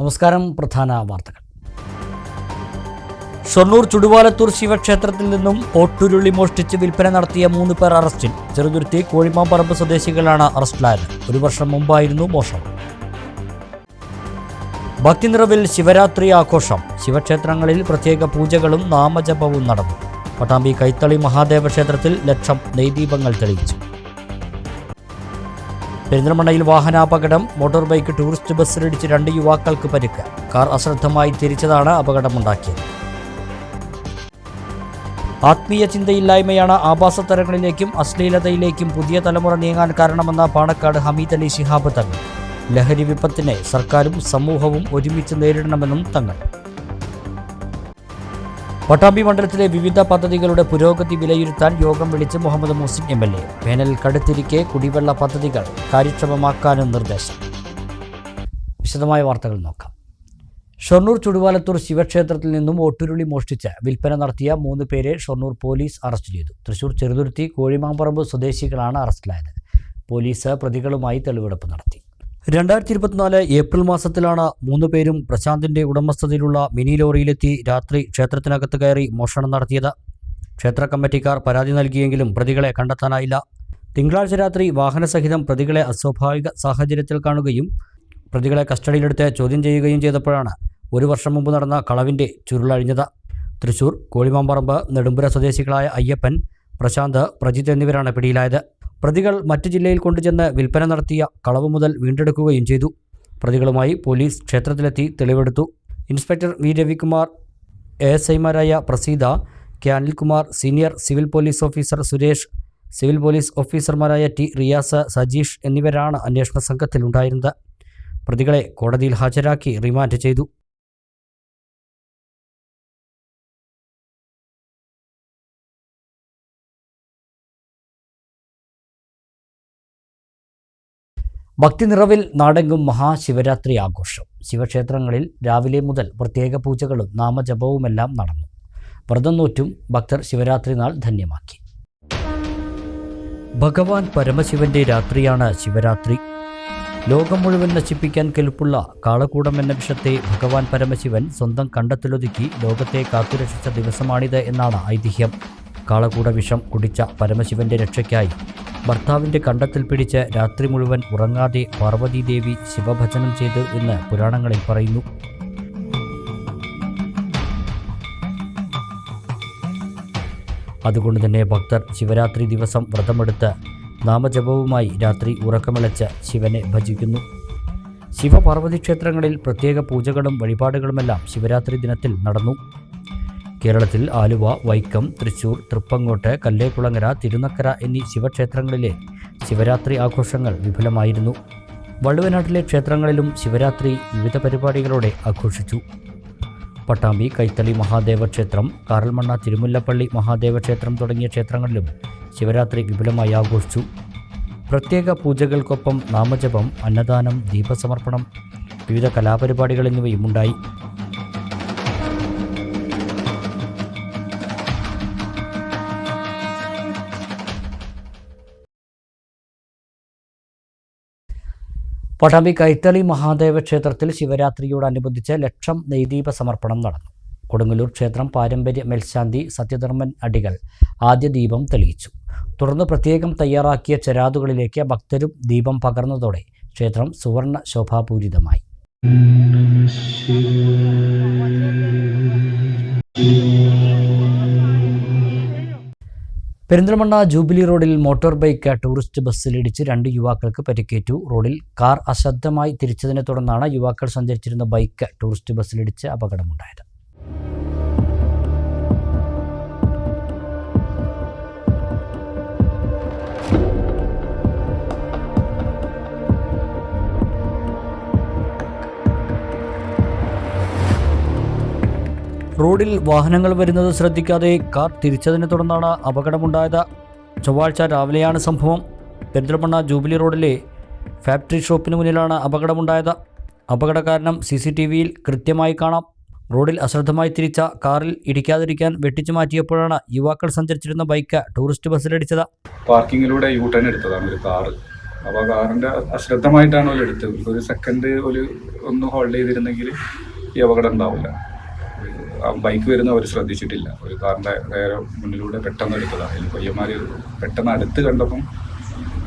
നമസ്കാരം പ്രധാന വാർത്തകൾ. ഷൊർണൂർ ചുടുവാലത്തൂർ ശിവക്ഷേത്രത്തിൽ നിന്നും ഓട്ടുരുളി മോഷ്ടിച്ച് വിൽപ്പന നടത്തിയ മൂന്ന് പേർ അറസ്റ്റിൽ. ചെറുതുരുത്തി കോഴിമാമ്പറമ്പ് സ്വദേശികളാണ് അറസ്റ്റിലായത്. ഒരു വർഷം മുമ്പായിരുന്നു മോഷണം. ഭക്തിനിറവിൽ ശിവരാത്രി ആഘോഷം. ശിവക്ഷേത്രങ്ങളിൽ പ്രത്യേക പൂജകളും നാമജപവും നടന്നു. പട്ടാമ്പി കൈത്തളി മഹാദേവ ക്ഷേത്രത്തിൽ ലക്ഷം നെയ്ദീപങ്ങൾ തെളിയിച്ചു. പെരിന്തൽമണ്ണയിൽ വാഹനാപകടം മോട്ടോർ ബൈക്ക് ടൂറിസ്റ്റ് ബസ്സിലിടിച്ച് രണ്ട് യുവാക്കൾക്ക് പരിക്ക്. കാർ അശ്രദ്ധമായി തിരിച്ചതാണ് അപകടമുണ്ടാക്കിയത്. ആത്മീയ ചിന്തയില്ലായ്മയാണ് ആഭാസത്തരങ്ങളിലേക്കും അശ്ലീലതയിലേക്കും പുതിയ തലമുറ നീങ്ങാൻ കാരണമെന്ന പാണക്കാട് ഹമീദ് അലി ശിഹാബ് തങ്ങൾ. ലഹരി വിപത്തിനെ സർക്കാരും സമൂഹവും ഒരുമിച്ച് നേരിടണമെന്നും തങ്ങൾ. പട്ടാമ്പി മണ്ഡലത്തിലെ വിവിധ പദ്ധതികളുടെ പുരോഗതി വിലയിരുത്താൻ യോഗം വിളിച്ച് Muhammad Muhsin M L A. വേനൽ കടുത്തിരിക്കെ കുടിവെള്ള പദ്ധതികൾ കാര്യക്ഷമമാക്കാനും നിർദ്ദേശം. വിശദമായ വാർത്തകൾ നോക്കാം. ഷൊർണൂർ ചുടുവാലത്തൂർ ശിവക്ഷേത്രത്തിൽ നിന്നും ഒട്ടുരുളി മോഷ്ടിച്ച് വിൽപ്പന നടത്തിയ മൂന്ന് പേരെ ഷൊർണൂർ പോലീസ് അറസ്റ്റ് ചെയ്തു. തൃശൂർ ചെറുതുരുത്തി കോഴിമാമ്പറമ്പ് സ്വദേശികളാണ് അറസ്റ്റിലായത്. പോലീസ് പ്രതികളുമായി തെളിവെടുപ്പ് നടത്തി. രണ്ടായിരത്തി ഇരുപത്തിനാല് ഏപ്രിൽ മാസത്തിലാണ് മൂന്ന് പേരും പ്രശാന്തിന്റെ ഉടമസ്ഥതയിലുള്ള മിനി ലോറിയിലെത്തി രാത്രി ക്ഷേത്രത്തിനകത്ത് കയറി മോഷണം നടത്തിയത്. ക്ഷേത്ര കമ്മിറ്റിക്കാർ പരാതി നൽകിയെങ്കിലും പ്രതികളെ കണ്ടെത്താനായില്ല. തിങ്കളാഴ്ച രാത്രി വാഹനസഹിതം പ്രതികളെ അസ്വാഭാവിക സാഹചര്യത്തിൽ കാണുകയും പ്രതികളെ കസ്റ്റഡിയിലെടുത്ത് ചോദ്യം ചെയ്യുകയും ചെയ്തപ്പോഴാണ് ഒരു വർഷം മുമ്പ് നടന്ന കളവിന്റെ ചുരുളഴിഞ്ഞത് തൃശൂർ കോഴിമാമ്പറമ്പ് നെടുമ്പുര സ്വദേശികളായ അയ്യപ്പൻ പ്രശാന്ത് പ്രജിത് എന്നിവരാണ് പിടിയിലായത്. പ്രതികൾ മറ്റു ജില്ലയിൽ കൊണ്ടുചെന്ന് വിൽപ്പന നടത്തിയ കളവ് മുതൽ വീണ്ടെടുക്കുകയും ചെയ്തു. പ്രതികളുമായി പോലീസ് ക്ഷേത്രത്തിലെത്തി തെളിവെടുത്തു. Inspector V. Ravikumar A. S. ഐമാരായ Praseetha K. Anilkumar senior civil police officer Suresh civil police ഓഫീസർമാരായ ടി. റിയാസ് സജീഷ് എന്നിവരാണ് അന്വേഷണ സംഘത്തിലുണ്ടായിരുന്നത്. പ്രതികളെ കോടതിയിൽ ഹാജരാക്കി റിമാൻഡ് ചെയ്തു. ഭക്തി നിറവിൽ നാടെങ്കും മഹാശിവരാത്രി ആഘോഷം. ശിവക്ഷേത്രങ്ങളിൽ രാവിലെ മുതൽ പ്രത്യേക പൂജകളും നാമജപവുമെല്ലാം നടന്നു. വ്രതം നോറ്റും ഭക്തർ ശിവരാത്രി നാൾ ധന്യമാക്കി. ഭഗവാൻ പരമശിവന്റെ രാത്രിയാണ് ശിവരാത്രി. ലോകം മുഴുവൻ നശിപ്പിക്കാൻ കെൽപ്പുള്ള കാളകൂടം എന്ന വിഷത്തെ ഭഗവാൻ പരമശിവൻ സ്വന്തം കണ്ടത്തിലൊതുക്കി ലോകത്തെ കാത്തുരക്ഷിച്ച ദിവസമാണിത് എന്നാണ് ഐതിഹ്യം. കാളകൂട വിഷം കുടിച്ച പരമശിവന്റെ രക്ഷയ്ക്കായി ഭർത്താവിന്റെ കണ്ടത്തിൽ പിടിച്ച് രാത്രി മുഴുവൻ ഉറങ്ങാതെ പാർവതീദേവി ശിവഭജനം ചെയ്തു എന്ന് പുരാണങ്ങളിൽ പറയുന്നു. അതുകൊണ്ട് തന്നെ ഭക്തർ ശിവരാത്രി ദിവസം വ്രതമെടുത്ത് നാമജപവുമായി രാത്രി ഉറക്കമിളച്ച് ശിവനെ ഭജിക്കുന്നു. ശിവപാർവതി ക്ഷേത്രങ്ങളിൽ പ്രത്യേക പൂജകളും വഴിപാടുകളുമെല്ലാം ശിവരാത്രി ദിനത്തിൽ നടന്നു. കേരളത്തിൽ ആലുവ വൈക്കം തൃശൂർ തൃപ്പങ്ങോട്ട് കല്ലേക്കുളങ്ങര തിരുനക്കര എന്നീ ശിവക്ഷേത്രങ്ങളിലെ ശിവരാത്രി ആഘോഷങ്ങൾ വിപുലമായിരുന്നു. വള്ളുവനാട്ടിലെ ക്ഷേത്രങ്ങളിലും ശിവരാത്രി വിവിധ പരിപാടികളോടെ ആഘോഷിച്ചു. പട്ടാമ്പി കൈത്തളി മഹാദേവ ക്ഷേത്രം കാറൽമണ്ണ തിരുമുല്ലപ്പള്ളി മഹാദേവ ക്ഷേത്രം തുടങ്ങിയ ക്ഷേത്രങ്ങളിലും ശിവരാത്രി വിപുലമായി ആഘോഷിച്ചു. പ്രത്യേക പൂജകൾക്കൊപ്പം നാമജപം അന്നദാനം ദീപസമർപ്പണം വിവിധ കലാപരിപാടികൾ എന്നിവയും ഉണ്ടായി. പട്ടാമ്പി കൈത്തളി മഹാദേവ ക്ഷേത്രത്തിൽ ശിവരാത്രിയോടനുബന്ധിച്ച് ലക്ഷം നെയ്ദീപ സമർപ്പണം നടന്നു. കൊടുങ്ങല്ലൂർ ക്ഷേത്രം പാരമ്പര്യ മേൽശാന്തി സത്യധർമ്മൻ അടികൾ ആദ്യ ദീപം തെളിയിച്ചു. തുടർന്ന് പ്രത്യേകം തയ്യാറാക്കിയ ചെരാതുകളിലേക്ക് ഭക്തരും ദീപം പകർന്നതോടെ ക്ഷേത്രം സുവർണ ശോഭാപൂരിതമായി. പെരിന്തൽമണ്ണ ജൂബിലി റോഡിൽ മോട്ടോർ ബൈക്ക് ടൂറിസ്റ്റ് ബസ്സിലിടിച്ച് രണ്ട് യുവാക്കൾക്ക് പരിക്കേറ്റു. റോഡിൽ കാർ അശ്രദ്ധമായി തിരിച്ചതിനെ തുടർന്നാണ് യുവാക്കൾ സഞ്ചരിച്ചിരുന്ന ബൈക്ക് ടൂറിസ്റ്റ് ബസ്സിലിടിച്ച് അപകടമുണ്ടായത്. റോഡിൽ വാഹനങ്ങൾ വരുന്നത് ശ്രദ്ധിക്കാതെ കാർ തിരിച്ചതിനെ തുടർന്നാണ് അപകടമുണ്ടായത്. ചൊവ്വാഴ്ച രാവിലെയാണ് സംഭവം. പെരിന്തൽമണ്ണ ജൂബിലി റോഡിലെ ഫാക്ടറി ഷോപ്പിന് മുന്നിലാണ് അപകടമുണ്ടായത്. അപകട കാരണം സി സി ടി വിയിൽ കൃത്യമായി കാണാം. റോഡിൽ അശ്രദ്ധമായി തിരിച്ച കാറിൽ ഇടിക്കാതിരിക്കാൻ വെട്ടിച്ചു മാറ്റിയപ്പോഴാണ് യുവാക്കൾ സഞ്ചരിച്ചിരുന്ന ബൈക്ക് ടൂറിസ്റ്റ് ബസ്സിലടിച്ചത്. പാർക്കിങ്ങിലൂടെ യൂ ടേൺ എടുത്തതാണ് ഒരു കാറ്. അപ്പോൾ ആ കാറിന്റെ അശ്രദ്ധമായിട്ടാണ് ഒരു എടുത്തത് ഒരു സെക്കൻഡ് ഒരു ഒന്ന് ഹോൾഡ് ചെയ്തിരുന്നെങ്കിൽ ഈ അപകടം ഉണ്ടാവില്ല. ബൈക്ക് വരുന്ന അവർ ശ്രദ്ധിച്ചിട്ടില്ല. ഒരു കാറിന്റെ നേരെ മുന്നിലൂടെ പെട്ടെന്ന് എടുത്തതാണ്. അതിൽ പയ്യന്മാർ പെട്ടെന്ന് അടുത്ത് കണ്ടപ്പം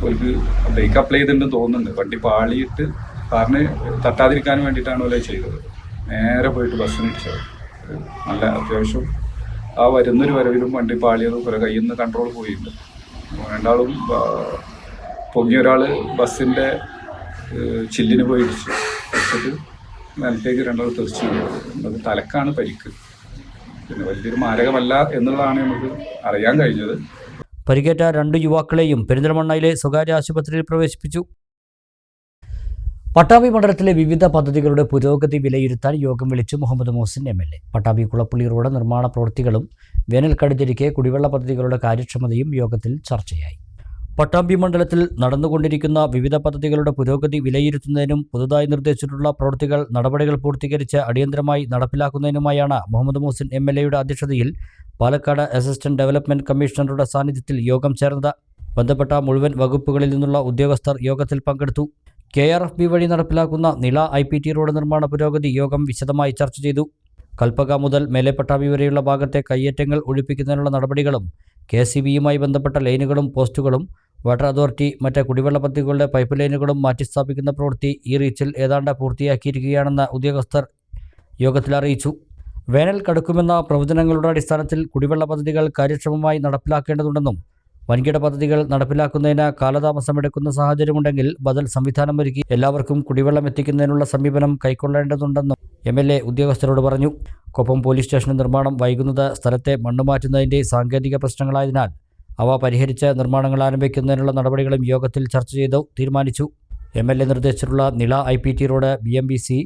അവർക്ക് ബ്രേക്ക് അപ്ലൈ ചെയ്തിട്ടുണ്ടെന്ന് തോന്നുന്നുണ്ട്. വണ്ടി പാളിയിട്ട് കാറിന് തട്ടാതിരിക്കാൻ വേണ്ടിയിട്ടാണ് അവരെ ചെയ്തത്. നേരെ പോയിട്ട് ബസ്സിന് ഇടിച്ചത്. നല്ല അത്യാവശ്യം ആ വരുന്നൊരു വരവിലും വണ്ടി പാളിയതും കുറെ കയ്യിൽ നിന്ന് കൺട്രോൾ പോയിട്ടുണ്ട്. രണ്ടാളും പൊങ്ങിയ ഒരാൾ ബസ്സിന്റെ ചില്ലിന് പോയി ഇടിച്ചു. നിലത്തേക്ക് രണ്ടാൾ തെറിച്ചു നമുക്ക് തലക്കാണ് പരിക്ക്. പിന്നെ വലിയൊരു മാരകമല്ല എന്നുള്ളതാണ് നമുക്ക് അറിയാൻ കഴിഞ്ഞത്. പരിക്കേറ്റ രണ്ട് യുവാക്കളെയും പെരിന്തൽമണ്ണയിലെ സ്വകാര്യ ആശുപത്രിയിൽ പ്രവേശിപ്പിച്ചു. പട്ടാമ്പി മണ്ഡലത്തിലെ വിവിധ പദ്ധതികളുടെ പുരോഗതി വിലയിരുത്താൻ യോഗം വിളിച്ചു Muhammad Mohsin M L A. Pattambi Kulappally road നിർമ്മാണ പ്രവൃത്തികളും വേനൽക്കടുത്തിരിക്കെ കുടിവെള്ള പദ്ധതികളുടെ കാര്യക്ഷമതയും യോഗത്തിൽ ചർച്ചയായി. പട്ടാമ്പി മണ്ഡലത്തിൽ നടന്നുകൊണ്ടിരിക്കുന്ന വിവിധ പദ്ധതികളുടെ പുരോഗതി വിലയിരുത്തുന്നതിനും പുതുതായി നിർദ്ദേശിച്ചിട്ടുള്ള പ്രവൃത്തികൾ നടപടികൾ പൂർത്തീകരിച്ച് അടിയന്തരമായി നടപ്പിലാക്കുന്നതിനുമായാണ് മുഹമ്മദ് മുഹസിൻ എം എൽ എയുടെ അധ്യക്ഷതയിൽ പാലക്കാട് അസിസ്റ്റന്റ് ഡെവലപ്മെന്റ് കമ്മീഷണറുടെ സാന്നിധ്യത്തിൽ യോഗം ചേർന്നത്. ബന്ധപ്പെട്ട മുഴുവൻ വകുപ്പുകളിൽ നിന്നുള്ള ഉദ്യോഗസ്ഥർ യോഗത്തിൽ പങ്കെടുത്തു. കെ ആർ എഫ് ബി വഴി നടപ്പിലാക്കുന്ന നില ഐ പി ടി റോഡ് നിർമ്മാണ പുരോഗതി യോഗം വിശദമായി ചർച്ച ചെയ്തു. കൽപ്പക മുതൽ മേലെപ്പട്ടാമ്പി വരെയുള്ള ഭാഗത്തെ കയ്യേറ്റങ്ങൾ ഒഴിപ്പിക്കുന്നതിനുള്ള നടപടികളും കെ സി ബിയുമായി ബന്ധപ്പെട്ട ലൈനുകളും പോസ്റ്റുകളും വാട്ടർ അതോറിറ്റി മറ്റ് കുടിവെള്ള പദ്ധതികളുടെ പൈപ്പ് ലൈനുകളും മാറ്റിസ്ഥാപിക്കുന്ന പ്രവൃത്തി ഈ റീച്ചിൽ ഏതാണ്ട് പൂർത്തിയാക്കിയിരിക്കുകയാണെന്ന് ഉദ്യോഗസ്ഥർ യോഗത്തിൽ അറിയിച്ചു. വേനൽ കടുക്കുമെന്ന പ്രവചനങ്ങളുടെ അടിസ്ഥാനത്തിൽ കുടിവെള്ള പദ്ധതികൾ കാര്യക്ഷമമായി നടപ്പിലാക്കേണ്ടതുണ്ടെന്നും വൻകിട പദ്ധതികൾ നടപ്പിലാക്കുന്നതിന് കാലതാമസമെടുക്കുന്ന സാഹചര്യമുണ്ടെങ്കിൽ ബദൽ സംവിധാനം ഒരുക്കി എല്ലാവർക്കും കുടിവെള്ളം എത്തിക്കുന്നതിനുള്ള സമീപനം കൈക്കൊള്ളേണ്ടതുണ്ടെന്നും എം എൽ എ ഉദ്യോഗസ്ഥരോട് പറഞ്ഞു. കൊപ്പം പോലീസ് സ്റ്റേഷൻ നിർമ്മാണം വൈകുന്നത് സ്ഥലത്തെ മണ്ണ് മാറ്റുന്നതിന്റെ സാങ്കേതിക പ്രശ്നങ്ങളായതിനാൽ അവ പരിഹരിച്ച് നിർമ്മാണങ്ങൾ ആരംഭിക്കുന്നതിനുള്ള നടപടികളും യോഗത്തിൽ ചർച്ച ചെയ്തു തീരുമാനിച്ചു. M L A നിർദ്ദേശിച്ചിട്ടുള്ള Nila I P T road B M B C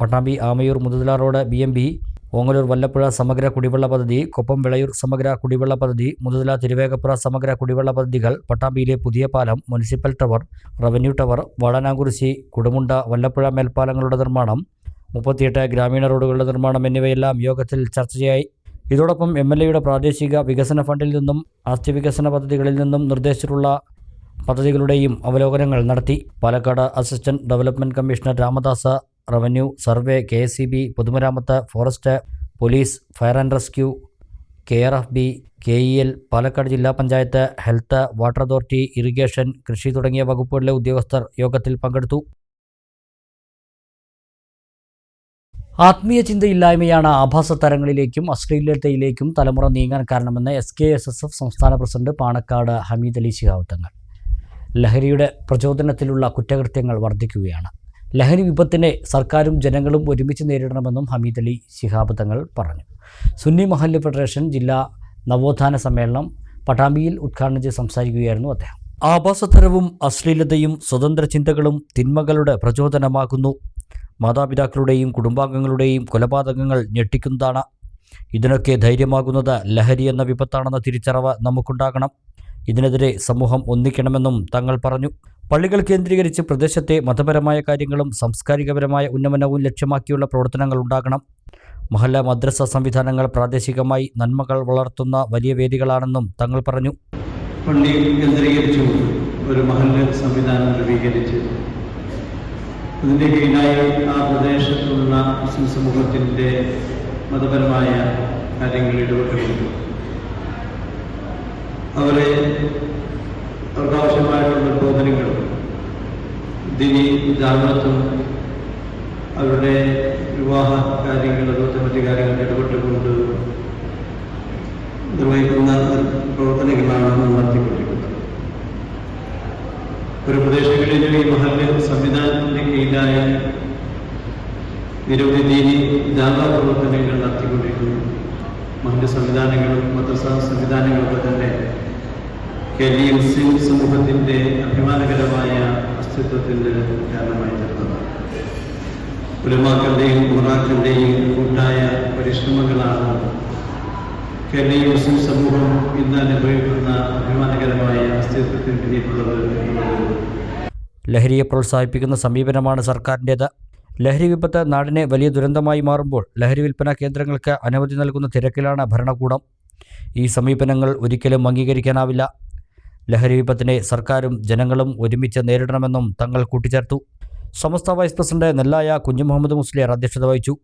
Pattambi Amayur Muthuthala road B M B Ongallur Vallapuzha സമഗ്ര കുടിവെള്ള പദ്ധതി കൊപ്പം വിളയൂർ സമഗ്ര കുടിവെള്ള പദ്ധതി മുതുതല തിരുവേഗപ്പുറ സമഗ്ര കുടിവെള്ള പദ്ധതികൾ പട്ടാമ്പിയിലെ പുതിയ പാലം municipal tower revenue tower Vadanamkurissi Kudumunda Vallapuzha മേൽപ്പാലങ്ങളുടെ നിർമ്മാണം മുപ്പത്തിയെട്ട് ഗ്രാമീണ റോഡുകളുടെ നിർമ്മാണം എന്നിവയെല്ലാം യോഗത്തിൽ ചർച്ചയായി. ഇതോടൊപ്പം എം എൽ എയുടെ പ്രാദേശിക വികസന ഫണ്ടിൽ നിന്നും ആസ്തി വികസന പദ്ധതികളിൽ നിന്നും നിർദ്ദേശിച്ചിട്ടുള്ള പദ്ധതികളുടെയും അവലോകനങ്ങൾ നടത്തി. Palakkad assistant development commissioner Ramadasa revenue survey K S C B പൊതുമരാമത്ത് forest police fire and rescue K R F B K E L Palakkad ജില്ലാ panchayat health water authority irrigation കൃഷി തുടങ്ങിയ വകുപ്പുകളിലെ ഉദ്യോഗസ്ഥർ യോഗത്തിൽ പങ്കെടുത്തു. ആത്മീയ ചിന്തയില്ലായ്മയാണ് ആഭാസ തരങ്ങളിലേക്കും അശ്ലീലതയിലേക്കും തലമുറ നീങ്ങാൻ കാരണമെന്ന് S K S S F സംസ്ഥാന പ്രസിഡന്റ് പാണക്കാട് ഹമീദ് അലി ശിഹാവത്തങ്ങൾ. ലഹരിയുടെ പ്രചോദനത്തിലുള്ള കുറ്റകൃത്യങ്ങൾ വർദ്ധിക്കുകയാണ്. ലഹരി വിപത്തിനെ സർക്കാരും ജനങ്ങളും ഒരുമിച്ച് നേരിടണമെന്നും ഹമീദ് അലി ശിഹാബ് തങ്ങൾ പറഞ്ഞു. സുന്നി മഹല്ല് ഫെഡറേഷൻ ജില്ലാ നവോത്ഥാന സമ്മേളനം പട്ടാമ്പിയിൽ ഉദ്ഘാടനം ചെയ്ത് സംസാരിക്കുകയായിരുന്നു അദ്ദേഹം. ആഭാസതരവും അശ്ലീലതയും സ്വതന്ത്ര ചിന്തകളും തിന്മകളുടെ പ്രചോദനമാകുന്നു മാതാപിതാക്കളുടെയും കുടുംബാംഗങ്ങളുടെയും കൊലപാതകങ്ങൾ ഞെട്ടിക്കുന്നതാണ്. ഇതിനൊക്കെ ധൈര്യമാകുന്നത് ലഹരി എന്ന വിപത്താണെന്ന തിരിച്ചറിവ് നമുക്കുണ്ടാകണം. ഇതിനെതിരെ സമൂഹം ഒന്നിക്കണമെന്നും തങ്ങൾ പറഞ്ഞു. പള്ളികൾ കേന്ദ്രീകരിച്ച് പ്രദേശത്തെ മതപരമായ കാര്യങ്ങളും സാംസ്കാരികപരമായ ഉന്നമനവും ലക്ഷ്യമാക്കിയുള്ള പ്രവർത്തനങ്ങൾ ഉണ്ടാകണം. മഹല്ല മദ്രസ സംവിധാനങ്ങൾ പ്രാദേശികമായി നന്മകൾ വളർത്തുന്ന വലിയ വേദികളാണെന്നും തങ്ങൾ പറഞ്ഞു. പള്ളി കേന്ദ്രീകരിച്ചു ഒരു മഹല്ല സംവിധാനം രൂപീകരിച്ച് അതിന്റെ കീഴിലായി ആ പ്രദേശത്തുള്ള മുസ്ലിം സമൂഹത്തിന്റെ മതപരമായ കാര്യങ്ങളിൽ ഇടപെട്ടുകൊണ്ട് അവരെ അവർക്കാവശ്യമായിട്ടുള്ള ബോധനങ്ങളും ദിനി ജാഗ്രതും അവരുടെ വിവാഹ കാര്യങ്ങൾ അതുപോലത്തെ മറ്റു കാര്യങ്ങൾ ഇടപെട്ടുകൊണ്ട് നിർവഹിക്കുന്ന പ്രവർത്തനങ്ങളാണ് നടത്തിക്കൊണ്ടിരിക്കുന്നത്. ഒരു പ്രദേശങ്ങളിലെ ഈ മഹല്ല് സംവിധാനത്തിന്റെ കീഴിലായ നിരവധി ദീനി ജാഥാ പ്രവർത്തനങ്ങൾ നടത്തിക്കൊണ്ടിരിക്കുന്നു. മഹല്ല് സംവിധാനങ്ങളും മദ്രസ സംവിധാനങ്ങളൊക്കെ തന്നെ കേരളീയ മുസ്ലിം സമൂഹത്തിന്റെ അഭിമാനകരമായ അസ്തിത്വത്തിന് കാരണമായി തീർന്നതാണ് ഉലമാക്കളുടെയും മുറാക്കളുടെയും കൂട്ടായ പരിശ്രമങ്ങളാണ് കേരളീയ മുസ്ലിം സമൂഹം ഇന്ന് അനുഭവിക്കുന്ന അഭിമാനകരമായ അസ്തിത്വത്തിന് പിന്നിലുള്ളത് ലഹരിയെ പ്രോത്സാഹിപ്പിക്കുന്ന സമീപനമാണ് സർക്കാരിന്റേത്. ലഹരി വിപത്ത് നാടിനെ വലിയ ദുരന്തമായി മാറുമ്പോൾ ലഹരി വിൽപ്പന കേന്ദ്രങ്ങൾക്ക് അനുമതി നൽകുന്ന തിരക്കിലാണ് ഭരണകൂടം. ഈ സമീപനങ്ങൾ ഒരിക്കലും അംഗീകരിക്കാനാവില്ല. ലഹരി വിപത്തിനെ സർക്കാരും ജനങ്ങളും ഒരുമിച്ച് നേരിടണമെന്നും തങ്ങൾ കൂട്ടിച്ചേർത്തു. സമസ്ത വൈസ് പ്രസിഡന്റ് നെല്ലായ കുഞ്ഞു മുഹമ്മദ് മുസ്ലിയാർ അധ്യക്ഷത വഹിച്ചു.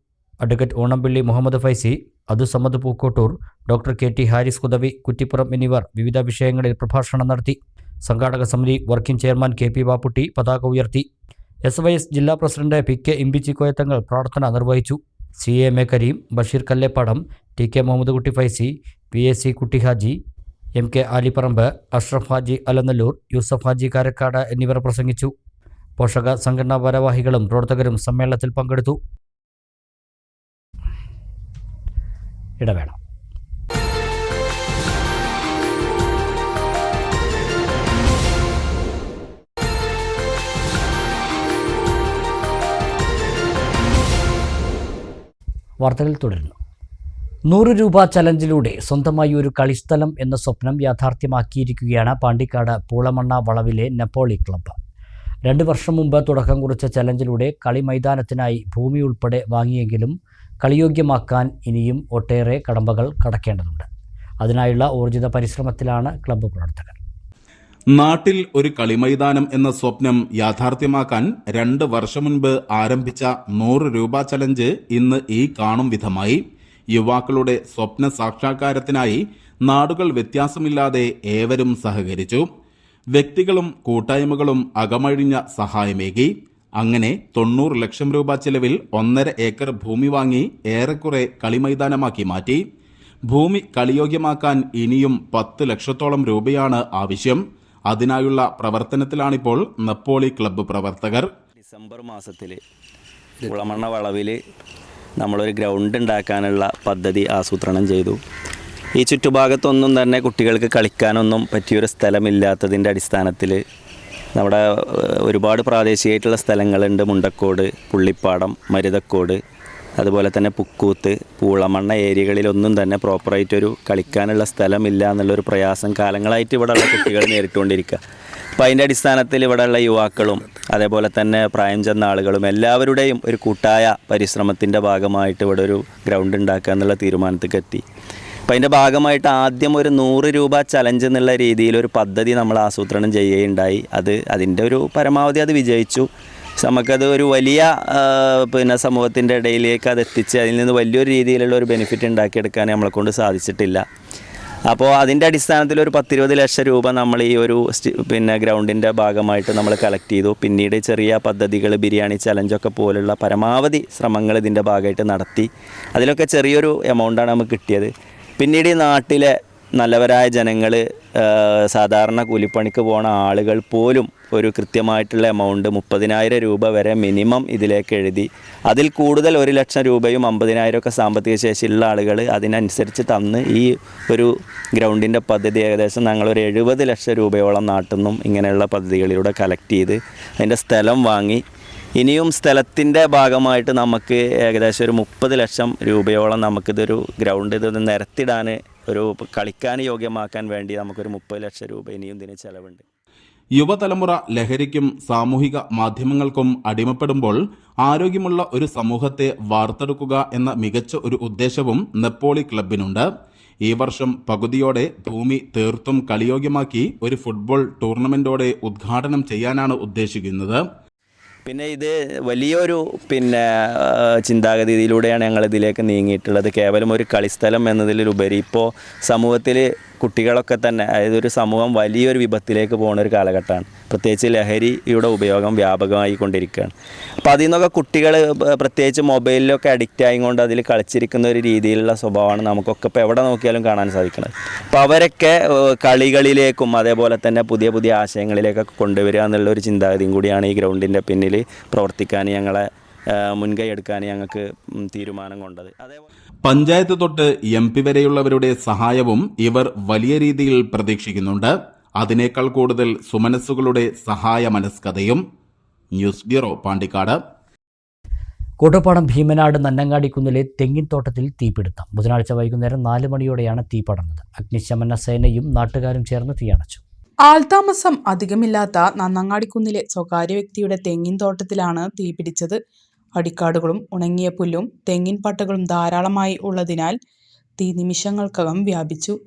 അഡ്വക്കേറ്റ് ഓണംപിള്ളി മുഹമ്മദ് ഫൈസി അതു Pookkottur doctor K T Haris Kudavi Kuttippuram എന്നിവർ വിവിധ വിഷയങ്ങളിൽ പ്രഭാഷണം നടത്തി. സംഘാടക സമിതി working chairman K P Bapputty പതാക ഉയർത്തി. എസ് വൈ എസ് ജില്ലാ പ്രസിഡന്റ് പി കെ ഇമ്പിച്ചിക്കോയത്തങ്ങൾ പ്രാർത്ഥന നിർവഹിച്ചു. C M A Kareem Basheer Kallepadam T K Muhammad Kutty Faizy P A C Kutty Haji M K Alipparamba Ashraf Haji Alanallur Yusuf Haji Karakkad എന്നിവർ പ്രസംഗിച്ചു. പോഷക സംഘടനാ ഭാരവാഹികളും പ്രവർത്തകരും സമ്മേളനത്തിൽ പങ്കെടുത്തു. ഇടവേള. വാർത്തകൾ തുടരുന്നു. നൂറ് രൂപ ചലഞ്ചിലൂടെ സ്വന്തമായി ഒരു കളിസ്ഥലം എന്ന സ്വപ്നം യാഥാർത്ഥ്യമാക്കിയിരിക്കുകയാണ് പാണ്ടിക്കാട് പൂളമണ്ണ വളവിലെ നെപ്പോളി ക്ലബ്ബ്. രണ്ട് വർഷം മുമ്പ് തുടക്കം കുറിച്ച ചലഞ്ചിലൂടെ കളി മൈതാനത്തിനായി ഭൂമി ഉൾപ്പെടെ വാങ്ങിയെങ്കിലും കളിയോഗ്യമാക്കാൻ ഇനിയും ഒട്ടേറെ കടമ്പകൾ കടക്കേണ്ടതുണ്ട്. അതിനായുള്ള ഊർജിത പരിശ്രമത്തിലാണ് ക്ലബ്ബ് പ്രവർത്തകർ. നാട്ടിൽ ഒരു കളിമൈതാനം എന്ന സ്വപ്നം യാഥാർത്ഥ്യമാക്കാൻ രണ്ട് വർഷം മുൻപ് ആരംഭിച്ച നൂറ് രൂപ ചലഞ്ച് ഇന്ന് ഈ കാണും വിധമായി. യുവാക്കളുടെ സ്വപ്ന സാക്ഷാത്കാരത്തിനായി നാടുകൾ വ്യത്യാസമില്ലാതെ ഏവരും സഹകരിച്ചു. വ്യക്തികളും കൂട്ടായ്മകളും അകമഴിഞ്ഞ സഹായമേകി. അങ്ങനെ തൊണ്ണൂറ് ലക്ഷം രൂപ ചെലവിൽ ഒന്നര ഏക്കർ ഭൂമി വാങ്ങി ഏറെക്കുറെ കളിമൈതാനമാക്കി മാറ്റി. ഭൂമി കളിയോഗ്യമാക്കാൻ ഇനിയും പത്ത് ലക്ഷത്തോളം രൂപയാണ് ആവശ്യം. അതിനായുള്ള പ്രവർത്തനത്തിലാണിപ്പോൾ നെപ്പോളി ക്ലബ്ബ് പ്രവർത്തകർ. ഡിസംബർ മാസത്തിൽ കുളമണ്ണ വളവിൽ നമ്മളൊരു ഗ്രൗണ്ട് ഉണ്ടാക്കാനുള്ള പദ്ധതി ആസൂത്രണം ചെയ്തു. ഈ ചുറ്റുഭാഗത്തൊന്നും തന്നെ കുട്ടികൾക്ക് കളിക്കാനൊന്നും പറ്റിയൊരു സ്ഥലമില്ലാത്തതിന്റെ അടിസ്ഥാനത്തിൽ നമ്മുടെ ഒരുപാട് പ്രാദേശികമായിട്ടുള്ള സ്ഥലങ്ങളുണ്ട്. മുണ്ടക്കോട് പുള്ളിപ്പാടം മരുതക്കോട് അതുപോലെ തന്നെ പുക്കൂത്ത് പൂളമണ്ണ ഏരിയകളിലൊന്നും തന്നെ പ്രോപ്പറായിട്ടൊരു കളിക്കാനുള്ള സ്ഥലമില്ല എന്നുള്ളൊരു പ്രയാസം കാലങ്ങളായിട്ട് ഇവിടെയുള്ള കുട്ടികൾ നേരിട്ടുകൊണ്ടിരിക്കുക. അപ്പോൾ അതിന്റെ അടിസ്ഥാനത്തിൽ ഇവിടെയുള്ള യുവാക്കളും അതേപോലെ തന്നെ പ്രായം ചെന്ന ആളുകളും എല്ലാവരുടെയും ഒരു കൂട്ടായ പരിശ്രമത്തിന്റെ ഭാഗമായിട്ട് ഇവിടെ ഒരു ഗ്രൗണ്ട് ഉണ്ടാക്കുക എന്നുള്ള തീരുമാനത്തേക്ക് എത്തി. അപ്പോൾ അതിന്റെ ഭാഗമായിട്ട് ആദ്യം ഒരു നൂറ് രൂപ ചലഞ്ച് എന്നുള്ള രീതിയിൽ ഒരു പദ്ധതി നമ്മൾ ആസൂത്രണം ചെയ്യുകയുണ്ടായി. അത് അതിന്റെ ഒരു പരമാവധി അത് വിജയിച്ചു. നമുക്കത് ഒരു വലിയ പിന്നെ സമൂഹത്തിന്റെ ഇടയിലേക്ക് അത് എത്തിച്ച് അതിൽ നിന്ന് വലിയൊരു രീതിയിലുള്ള ഒരു ബെനിഫിറ്റ് ഉണ്ടാക്കിയെടുക്കാൻ നമ്മളെ കൊണ്ട് സാധിച്ചിട്ടില്ല. അപ്പോൾ അതിന്റെ അടിസ്ഥാനത്തിൽ ഒരു പത്തിരുപത് ലക്ഷം രൂപ നമ്മൾ ഈ ഒരു പിന്നെ ഗ്രൗണ്ടിന്റെ ഭാഗമായിട്ട് നമ്മൾ കളക്ട് ചെയ്തു. പിന്നീട് ചെറിയ പദ്ധതികൾ ബിരിയാണി ചലഞ്ചൊക്കെ പോലുള്ള പരമാവധി ശ്രമങ്ങൾ ഇതിന്റെ ഭാഗമായിട്ട് നടത്തി. അതിലൊക്കെ ചെറിയൊരു എമൗണ്ടാണ് നമുക്ക് കിട്ടിയത്. പിന്നീട് ഈ നാട്ടിലെ നല്ലവരായ ജനങ്ങൾ സാധാരണ കൂലിപ്പണിക്ക് പോണ ആളുകൾ പോലും ഒരു കൃത്യമായിട്ടുള്ള എമൗണ്ട് മുപ്പതിനായിരം രൂപ വരെ മിനിമം ഇതിലേക്ക് എഴുതി. അതിൽ കൂടുതൽ ഒരു ലക്ഷം രൂപയും അമ്പതിനായിരം ഒക്കെ സാമ്പത്തിക ശേഷിയുള്ള ആളുകൾ അതിനനുസരിച്ച് തന്ന് ഈ ഒരു ഗ്രൗണ്ടിന്റെ പദ്ധതി ഏകദേശം ഞങ്ങളൊരു എഴുപത് ലക്ഷം രൂപയോളം നാട്ടിൽ നിന്നും ഇങ്ങനെയുള്ള പദ്ധതികളിലൂടെ കളക്ട് ചെയ്ത് അതിന്റെ സ്ഥലം വാങ്ങി ഇനിയും സ്ഥലത്തിന്റെ ഭാഗമായിട്ട് നമുക്ക് ഏകദേശം ഒരു മുപ്പത് ലക്ഷം രൂപയോളം നമുക്കിതൊരു ഗ്രൗണ്ട് ഇത് നിരത്തിടാൻ ഒരു കളിക്കാൻ യോഗ്യമാക്കാൻ വേണ്ടി നമുക്കൊരു മുപ്പത് ലക്ഷം രൂപ ഇനിയും ഇതിന് ചിലവുണ്ട്. യുവതലമുറ ലഹരിക്കും സാമൂഹിക മാധ്യമങ്ങൾക്കും അടിമപ്പെടുമ്പോൾ ആരോഗ്യമുള്ള ഒരു സമൂഹത്തെ വാർത്തെടുക്കുക എന്ന മികച്ച ഒരു ഉദ്ദേശവും നെപ്പോളി ക്ലബിനുണ്ട് ഈ വർഷം പകുതിയോടെ ഭൂമി തീർത്തും കളിയോഗ്യമാക്കി ഒരു ഫുട്ബോൾ ടൂർണമെന്റോടെ ഉദ്ഘാടനം ചെയ്യാനാണ് ഉദ്ദേശിക്കുന്നത്. പിന്നെ ഇത് വലിയൊരു പിന്നെ ചിന്താഗതിയിലൂടെയാണ് ഞങ്ങൾ ഇതിലേക്ക് നീങ്ങിയിട്ടുള്ളത്. കേവലം ഒരു കളിസ്ഥലം എന്നതിലുപരി ഇപ്പോൾ സമൂഹത്തിൽ കുട്ടികളൊക്കെ തന്നെ അതായത് ഒരു സമൂഹം വലിയൊരു വിപത്തിലേക്ക് പോകുന്ന ഒരു കാലഘട്ടമാണ്. പ്രത്യേകിച്ച് ലഹരിയുടെ ഉപയോഗം വ്യാപകമായി കൊണ്ടിരിക്കുകയാണ്. അപ്പോൾ അതിൽ നിന്നൊക്കെ കുട്ടികൾ പ്രത്യേകിച്ച് മൊബൈലിലൊക്കെ അഡിക്റ്റ് ആയിക്കൊണ്ട് അതിൽ കളിച്ചിരിക്കുന്ന ഒരു രീതിയിലുള്ള സ്വഭാവമാണ് നമുക്കൊക്കെ ഇപ്പോൾ എവിടെ നോക്കിയാലും കാണാൻ സാധിക്കുന്നത് അപ്പോൾ അവരൊക്കെ കളികളിലേക്കും അതേപോലെ തന്നെ പുതിയ പുതിയ ആശയങ്ങളിലേക്കൊക്കെ കൊണ്ടുവരിക എന്നുള്ള ഒരു ചിന്താഗതിയും കൂടിയാണ് ഈ ഗ്രൗണ്ടിന്റെ പിന്നിൽ പ്രവർത്തിക്കാൻ ഞങ്ങളെ മുൻകൈ എടുക്കാൻ ഞങ്ങൾക്ക് തീരുമാനം കൊണ്ടത്. അതേപോലെ പഞ്ചായത്ത് തൊട്ട് എം പി വരെയുള്ളവരുടെ സഹായവും ഇവർ വലിയ രീതിയിൽ പ്രതീക്ഷിക്കുന്നുണ്ട്. അതിനേക്കാൾ കൂടുതൽ സുമനസ്സുകളുടെ സഹായ മനസ്കഥയും ന്യൂസ് ബ്യൂറോ പാണ്ടിക്കാട്. കോട്ടപ്പാടം ഭീമനാട് നന്നങ്ങാടിക്കുന്നിലെ തെങ്ങിൻ തോട്ടത്തിൽ തീപിടുത്തം. ബുധനാഴ്ച വൈകുന്നേരം നാല് മണിയോടെയാണ് തീ പടർന്നത്. അഗ്നിശമന സേനയും നാട്ടുകാരും ചേർന്ന് തീയണച്ചു ആൾതാമസം അധികമില്ലാത്ത നന്നങ്ങാടിക്കുന്നിലെ സ്വകാര്യ വ്യക്തിയുടെ തെങ്ങിൻ തോട്ടത്തിലാണ് തീപിടിച്ചത് അടിക്കാടുകളും ഉണങ്ങിയ പുല്ലും തെങ്ങിൻ പട്ടകളും ധാരാളമായി ഉള്ളതിനാൽ തീ നിമിഷങ്ങൾക്കകം വ്യാപിച്ചു.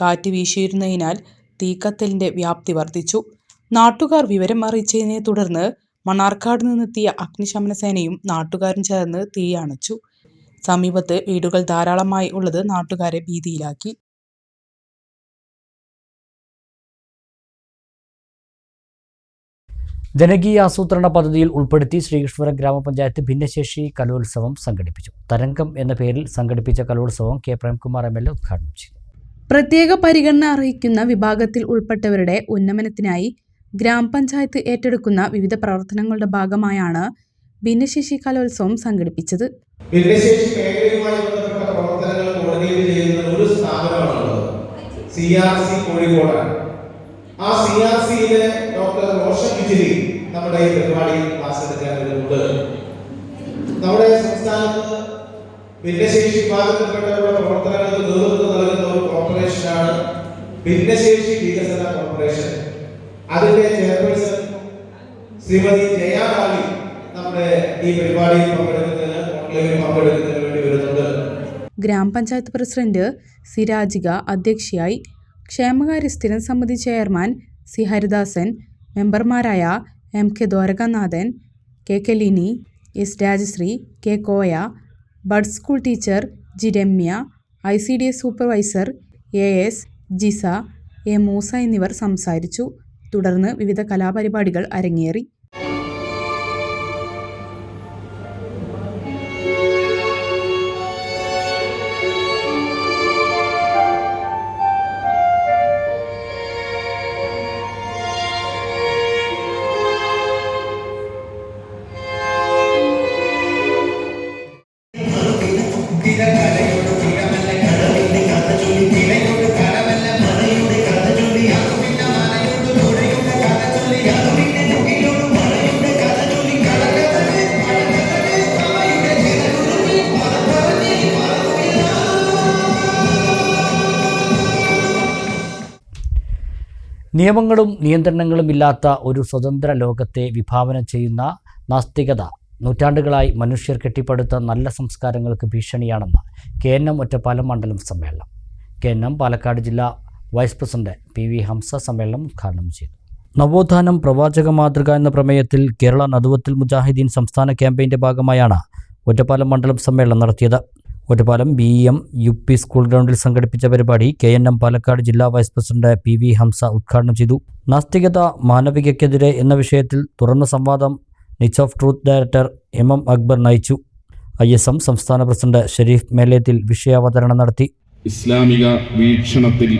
കാറ്റ് വീശിയിരുന്നതിനാൽ തീക്കത്തലിന്റെ വ്യാപ്തി വർദ്ധിച്ചു. നാട്ടുകാർ വിവരം അറിയിച്ചതിനെ തുടർന്ന് മണ്ണാർക്കാട് നിന്നെത്തിയ അഗ്നിശമന സേനയും നാട്ടുകാരും ചേർന്ന് തീ അണച്ചു. സമീപത്ത് വീടുകൾ ധാരാളമായി ഉള്ളത് നാട്ടുകാരെ ഭീതിയിലാക്കി. ജനകീയ ആസൂത്രണ പദ്ധതിയിൽ ഉൾപ്പെടുത്തി ശ്രീകൃഷ്ണപുരം ഗ്രാമപഞ്ചായത്ത് ഭിന്നശേഷി കലോത്സവം സംഘടിപ്പിച്ചു. തരംഗം എന്ന പേരിൽ സംഘടിപ്പിച്ച കലോത്സവം K. Premkumar M. L. A. ഉദ്ഘാടനം ചെയ്തു. പ്രത്യേക പരിഗണന അർഹിക്കുന്ന വിഭാഗത്തിൽ ഉൾപ്പെട്ടവരുടെ ഉന്നമനത്തിനായി ഗ്രാമപഞ്ചായത്ത് ഏറ്റെടുക്കുന്ന വിവിധ പ്രവർത്തനങ്ങളുടെ ഭാഗമായാണ് ഭിന്നശേഷി കലോത്സവം സംഘടിപ്പിച്ചത്. ഭിന്നശേഷി മേഖലയുമായി ബന്ധപ്പെട്ട പ്രവർത്തനങ്ങൾ കോർഡിനേറ്റ് ചെയ്യുന്ന ഒരു സ്ഥാപനമാണുള്ളത്. സി ആർ സി കോഴിക്കോടാണ്. ആ സി ആർ സിയിലെ ഡോക്ടർ റോഷൻ വിജിലി നമ്മുടെ ഈ പരിപാടിയിൽ വരുന്നുണ്ട് നമ്മുടെ സംസ്ഥാനത്ത് ഭിന്നശേഷി വിഭാഗത്തിൽപ്പെട്ടവരുടെ പ്രവർത്തനങ്ങൾക്ക് നേതൃത്വം നൽകുന്ന ഒരു കോർപ്പറേഷനാണ് ഭിന്നശേഷി വികസന കോർപ്പറേഷൻ. അതിന്റെ ചെയർപേഴ്സൺ ശ്രീമതി ജയാബാലി നമ്മുടെ ഈ പരിപാടിയിൽ പങ്കെടുക്കുന്നതിന് ഓൺലൈനിൽ പങ്കെടുക്കുന്നതിന് വേണ്ടി വരുന്നുണ്ട്. ഗ്രാമപഞ്ചായത്ത് പ്രസിഡന്റ് സിരാജിക അധ്യക്ഷയായി ക്ഷേമകാര്യ സ്ഥിരം സമിതി ചെയർമാൻ സി ഹരിദാസൻ മെമ്പർമാരായ M K Dwarakanathan K K Lini S Rajasree K Koya bud school teacher G Ramya I C D S supervisor A S Jisa A Moosa എന്നിവർ സംസാരിച്ചു. തുടർന്ന് വിവിധ കലാപരിപാടികൾ അരങ്ങേറി. നിയമങ്ങളും നിയന്ത്രണങ്ങളും ഇല്ലാത്ത ഒരു സ്വതന്ത്ര ലോകത്തെ വിഭാവനം ചെയ്യുന്ന നാസ്തികത നൂറ്റാണ്ടുകളായി മനുഷ്യർ കെട്ടിപ്പടുത്ത നല്ല സംസ്കാരങ്ങൾക്ക് ഭീഷണിയാണെന്ന് കെ എൻ എം ഒറ്റപ്പാലം മണ്ഡലം സമ്മേളനം. കെ എൻ എം പാലക്കാട് ജില്ലാ vice president P V Hamsa സമ്മേളനം ഉദ്ഘാടനം ചെയ്തു. നവോത്ഥാനം പ്രവാചക മാതൃക എന്ന പ്രമേയത്തിൽ കേരള നദുവത്തിൽ മുജാഹിദ്ദീൻ സംസ്ഥാന ക്യാമ്പയിന്റെ ഭാഗമായാണ് ഒറ്റപ്പാലം മണ്ഡലം സമ്മേളനം നടത്തിയത്. Ottapalam B M U P school ഗ്രൗണ്ടിൽ സംഘടിപ്പിച്ച പരിപാടി കെ എൻ എം പാലക്കാട് ജില്ലാ vice president P V Hamsa ഉദ്ഘാടനം ചെയ്തു. നാസ്തികത മാനവികക്കെതിരെ എന്ന വിഷയത്തിൽ തുറന്ന സംവാദം niche of truth director M M Akbar നയിച്ചു. ഐ എസ് എം സംസ്ഥാന പ്രസിഡന്റ് ഷെരീഫ് മേലേത്തിൽ വിഷയാവതരണം നടത്തി. ഇസ്ലാമിക വീക്ഷണത്തിൽ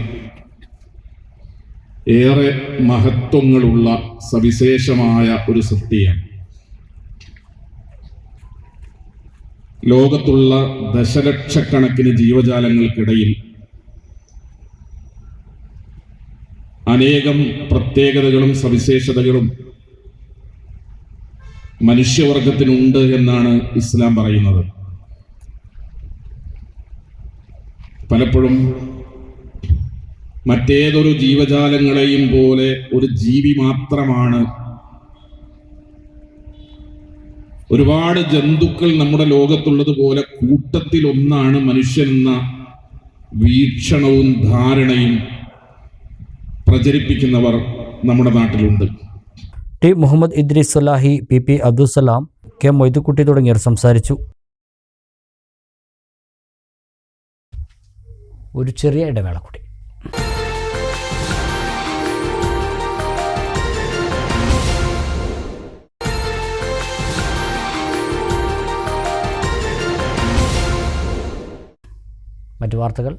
ഏറെ മഹത്വങ്ങളുള്ള സവിശേഷമായ ഒരു സൃഷ്ടിയാണ്. ലോകത്തുള്ള ദശലക്ഷക്കണക്കിന് ജീവജാലങ്ങൾക്കിടയിൽ അനേകം പ്രത്യേകതകളും സവിശേഷതകളും മനുഷ്യവർഗത്തിനുണ്ട് എന്നാണ് ഇസ്ലാം പറയുന്നത്. പലപ്പോഴും മറ്റേതൊരു ജീവജാലങ്ങളെയും പോലെ ഒരു ജീവി മാത്രമാണ് ഒരുപാട് ജന്തുക്കൾ നമ്മുടെ ലോകത്തുള്ളത് പോലെ കൂട്ടത്തിൽ ഒന്നാണ് മനുഷ്യൻ എന്ന വീക്ഷണവും ധാരണയും പ്രചരിപ്പിക്കുന്നവർ നമ്മുടെ നാട്ടിലുണ്ട്. T Muhammad Idrees Salahi P P Abdussalam K Moidukutty തുടങ്ങിയവർ സംസാരിച്ചു. ഒരു ചെറിയ ഇടവേള കൂടി. വാർത്തകൾ.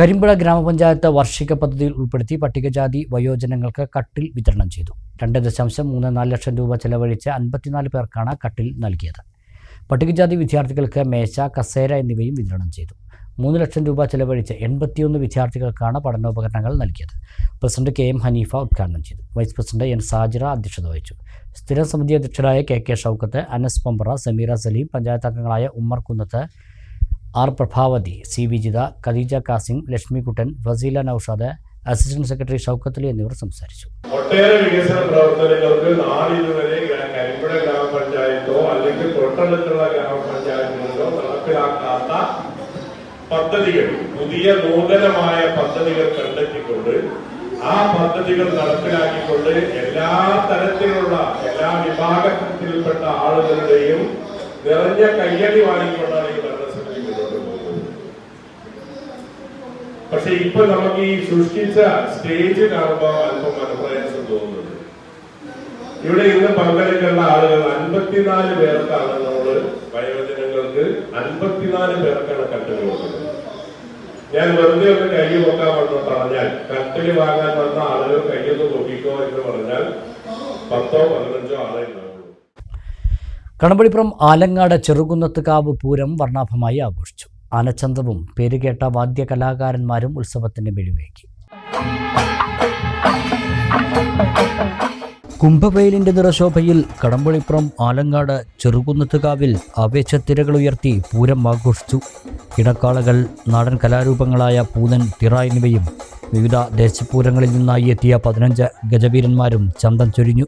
കരിമ്പുഴ ഗ്രാമപഞ്ചായത്ത് വാർഷിക പദ്ധതിയിൽ ഉൾപ്പെടുത്തി പട്ടികജാതി വയോജനങ്ങൾക്ക് കട്ടിൽ വിതരണം ചെയ്തു. രണ്ട് ദശാംശം മൂന്ന് നാല് ലക്ഷം രൂപ ചെലവഴിച്ച് അൻപത്തിനാല് പേർക്കാണ് കട്ടിൽ നൽകിയത്. പട്ടികജാതി വിദ്യാർത്ഥികൾക്ക് മേശ കസേര എന്നിവയും വിതരണം ചെയ്തു. മൂന്ന് ലക്ഷം രൂപ ചെലവഴിച്ച് എൺപത്തിയൊന്ന് വിദ്യാർത്ഥികൾക്കാണ് പഠനോപകരണങ്ങൾ നൽകിയത്. പ്രസിഡന്റ് കെ എം ഹനീഫ ഉദ്ഘാടനം ചെയ്തു. വൈസ് പ്രസിഡന്റ് എൻ സാജിറ അധ്യക്ഷത വഹിച്ചു. സ്ഥിരം സമിതി അധ്യക്ഷരായ കെ കെ ഷൗക്കത്ത് അനസ് പമ്പറ സമീറ സലീം പഞ്ചായത്ത് അംഗങ്ങളായ Ummer Kunnath R Prabhavathi C Vijitha Khadeeja Kasim Lakshmikuttan Faseela Noushad assistant secretary Shoukathali എന്നിവർ സംസാരിച്ചു. ഒട്ടേറെ വികസന പ്രവർത്തനങ്ങൾക്ക് നാളിതുവരെ കരിമ്പുഴ ഗ്രാമപഞ്ചായത്തോ അല്ലെങ്കിൽ തൊട്ടടുത്തുള്ള ഗ്രാമപഞ്ചായത്തുകളിലോ നടപ്പിലാക്കാത്ത പദ്ധതികൾ പുതിയ നൂതനമായ പദ്ധതികൾ കണ്ടെത്തിക്കൊണ്ട് ആ പദ്ധതികൾ നടപ്പിലാക്കിക്കൊണ്ട് എല്ലാ തരത്തിലുള്ള എല്ലാ വിഭാഗത്തിൽപ്പെട്ട ആളുകളുടെയും നിറഞ്ഞ കയ്യടി വാങ്ങിക്കൊണ്ടാണ് ഈ പക്ഷെ ഇപ്പൊ നമുക്ക് ഈ സൃഷ്ടിച്ച സ്റ്റേജ് കാണുമ്പോൾ അല്പം മനപ്രയാസം തോന്നുന്നുണ്ട്. ഇവിടെ ഇന്ന് പങ്കെടുക്കേണ്ട ആളുകൾ അൻപത്തിനാല് പേർക്കാണ് നമ്മൾ വയോജനങ്ങൾക്ക് അൻപത്തിനാല് പേർക്കാണ് കട്ടിൽ കൊടുക്കുന്നത്. ഞാൻ വെറുതെ ഒന്ന് കൈ നോക്കാൻ വന്നു പറഞ്ഞാൽ കട്ടിൽ വാങ്ങാൻ വന്ന ആളുകൾ കൈയൊന്ന് നോക്കിക്കോ എന്ന് പറഞ്ഞാൽ പത്തോ പതിനഞ്ചോ ആളെ കണമ്പടിപ്പുറം ആലങ്ങാട് ചെറുകുന്നത്തുകാവ് പൂരം വർണാഭമായി ആഘോഷിച്ചു. ആനച്ചന്തവും പേരുകേട്ട വാദ്യ കലാകാരന്മാരും ഉത്സവത്തിന് മിഴിവേകി കുംഭവേലിന്റെ നിറശോഭയിൽ കടമ്പളിപ്പുറം ആലങ്ങാട് ചെറുകുന്നത്തുകാവിൽ ആവേശത്തിരകൾ ഉയർത്തി പൂരം ആഘോഷിച്ചു. ഇടക്കാളകൾ നാടൻ കലാരൂപങ്ങളായ പൂതൻ തിറ എന്നിവയും വിവിധ ദേശപൂരങ്ങളിൽ നിന്നായി എത്തിയ പതിനഞ്ച് ഗജവീരന്മാരും ചന്തം ചൊരിഞ്ഞു.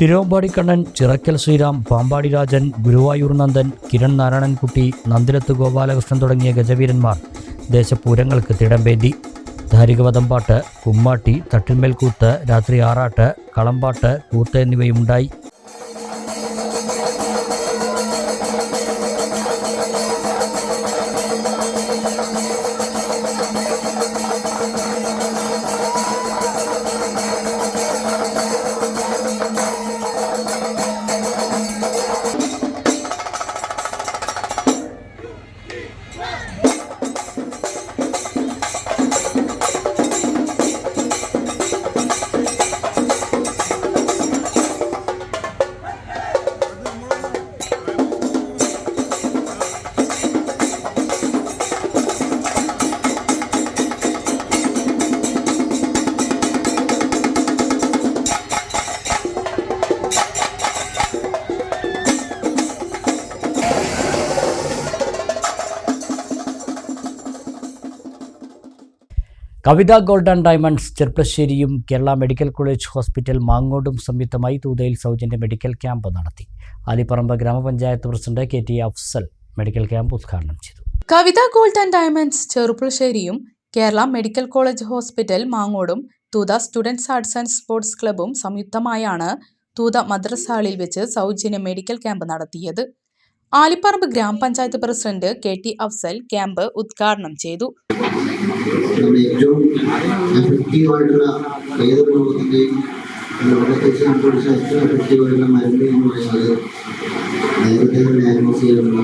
തിരുവമ്പാടി കണ്ണൻ ചിറക്കൽ ശ്രീരാം പാമ്പാടി രാജൻ ഗുരുവായൂർ നന്ദൻ കിരൺ നാരായണൻകുട്ടി നന്ദിലത്ത് ഗോപാലകൃഷ്ണൻ തുടങ്ങിയ ഗജവീരന്മാർ ദേശപൂരങ്ങൾക്ക് തിടമ്പേന്തി. പാട്ട് കുമ്മാട്ടി തട്ടിന്മേൽക്കൂത്ത് രാത്രി ആറാട്ട് കളമ്പാട്ട് കൂത്ത് എന്നിവയുണ്ടായി കവിത ഗോൾഡൻ ഡയമണ്ട്സ് ചെർപ്പശ്ശേരിയും കേരള മെഡിക്കൽ കോളേജ് ഹോസ്പിറ്റൽ മാങ്ങോടും സംയുക്തമായി തൂതയിൽ സൗജന്യ മെഡിക്കൽ ക്യാമ്പ് നടത്തി. ആലിപ്പറമ്പ് ഗ്രാമപഞ്ചായത്ത് president K T Afsal medical camp ഉദ്ഘാടനം ചെയ്തു. കവിത ഗോൾഡൻ ഡയമണ്ട്സ് ചെറുപ്പുളശ്ശേരിയും Kerala medical college hospital മാങ്ങോടും Thootha students arts and sports ക്ലബും സംയുക്തമായാണ് തൂത മദ്രസാളിൽ വെച്ച് സൗജന്യ മെഡിക്കൽ ക്യാമ്പ് നടത്തിയത്. ആലിപ്പറമ്പ് ഗ്രാമപഞ്ചായത്ത് president K T Afsal camp ഉദ്ഘാടനം ചെയ്തു. നമ്മുടെ ഏറ്റവും എഫക്റ്റീവായിട്ടുള്ള ഏത് രോഗത്തിന്റെയും ലോകത്തെച്ച് കണ്ടുപിടിച്ച ഏറ്റവും എഫക്റ്റീവായിട്ടുള്ള മരുന്ന് എന്ന് പറയുന്നത് നേരത്തെ ഡയഗ്നോസ് ചെയ്യാനുള്ള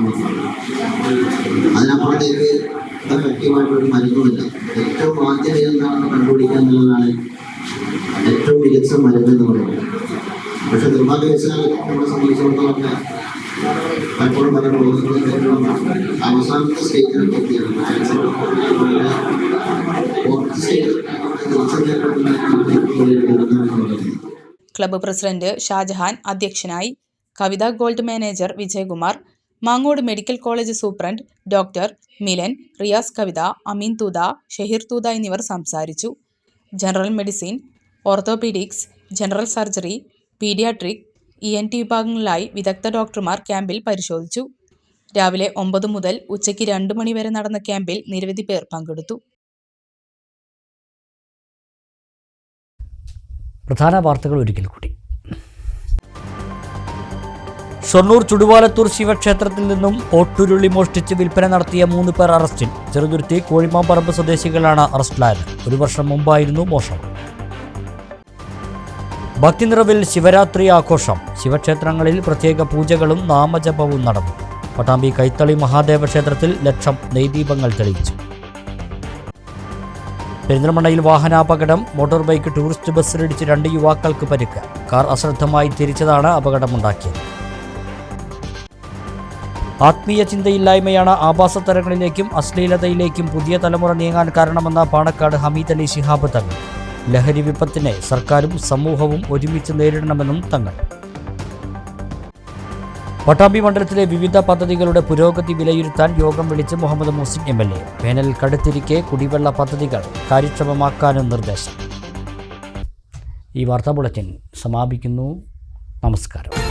അതിനപ്പുറത്തേക്ക് എഫക്റ്റീവായിട്ടൊരു മരുന്നുമില്ല. ഏറ്റവും ആദ്യം എന്താണെന്ന് കണ്ടുപിടിക്കുക എന്നുള്ളതാണ് ഏറ്റവും മികച്ച മരുന്ന് എന്ന് പറയുന്നത്. പക്ഷെ നിർഭാഗ്യവശാൽ നമ്മളെ സംബന്ധിച്ചിടത്തോളം പലപ്പോഴും പല ഏറ്റവും അവസാനത്തെ തിരിച്ചറിയപ്പെടുന്ന ക്ലബ്ബ് പ്രസിഡന്റ് ഷാജഹാൻ അധ്യക്ഷനായി Kavitha gold manager Vijayakumar Mangode medical college superintendent doctor Milan Riyas Kavitha Ameen Thootha Shaheer Thootha എന്നിവർ സംസാരിച്ചു. General medicine orthopaedics general surgery paediatric E N T വിഭാഗങ്ങളിലായി വിദഗ്ധ ഡോക്ടർമാർ ക്യാമ്പിൽ പരിശോധിച്ചു. രാവിലെ ഒമ്പത് മുതൽ ഉച്ചയ്ക്ക് രണ്ട് മണിവരെ നടന്ന ക്യാമ്പിൽ നിരവധി പേർ പങ്കെടുത്തു. പ്രധാന വാർത്തകൾ ഒരിക്കൽ കൂടി. ഷൊർണൂർ ചുടുവാലത്തൂർ ശിവക്ഷേത്രത്തിൽ നിന്നും ഓട്ടുരുളി മോഷ്ടിച്ച് വിൽപ്പന നടത്തിയ മൂന്ന് പേർ അറസ്റ്റിൽ. ചെറുതുരുത്തി കോഴിമാമ്പറമ്പ് സ്വദേശികളാണ് അറസ്റ്റിലായത്. ഒരു വർഷം മുമ്പായിരുന്നു മോഷണം. ഭക്തിനിറവിൽ ശിവരാത്രി ആഘോഷം. ശിവക്ഷേത്രങ്ങളിൽ പ്രത്യേക പൂജകളും നാമജപവും നടന്നു. പട്ടാമ്പി കൈത്തളി മഹാദേവ ക്ഷേത്രത്തിൽ ലക്ഷം നെയ്ദീപങ്ങൾ തെളിയിച്ചു. പെരിന്തൽമണ്ണയിൽ വാഹനാപകടം മോട്ടോർ ബൈക്ക് ടൂറിസ്റ്റ് ബസ്സിലിടിച്ച് രണ്ട് യുവാക്കൾക്ക് പരിക്ക്. കാർ അശ്രദ്ധമായി തിരിച്ചതാണ് അപകടമുണ്ടാക്കിയത്. ആത്മീയ ചിന്തയില്ലായ്മയാണ് ആഭാസതരങ്ങളിലേക്കും അശ്ലീലതയിലേക്കും പുതിയ തലമുറ നീങ്ങാൻ കാരണമെന്ന പാണക്കാട് ഹമീദ് അലി ശിഹാബ് തങ്ങൾ. ലഹരി വിപത്തിനെ സർക്കാരും സമൂഹവും ഒരുമിച്ച് നേരിടണമെന്നും തങ്ങൾ. പട്ടാമ്പി മണ്ഡലത്തിലെ വിവിധ പദ്ധതികളുടെ പുരോഗതി വിലയിരുത്താൻ യോഗം വിളിച്ച് Muhammad Muhsin M L A. വേനൽ കടുത്തിരിക്കെ കുടിവെള്ള പദ്ധതികൾ കാര്യക്ഷമമാക്കാനും നിർദ്ദേശം. ഈ വാർത്താ ബുള്ളറ്റിൻ സമാപിക്കുന്നു. നമസ്കാരം.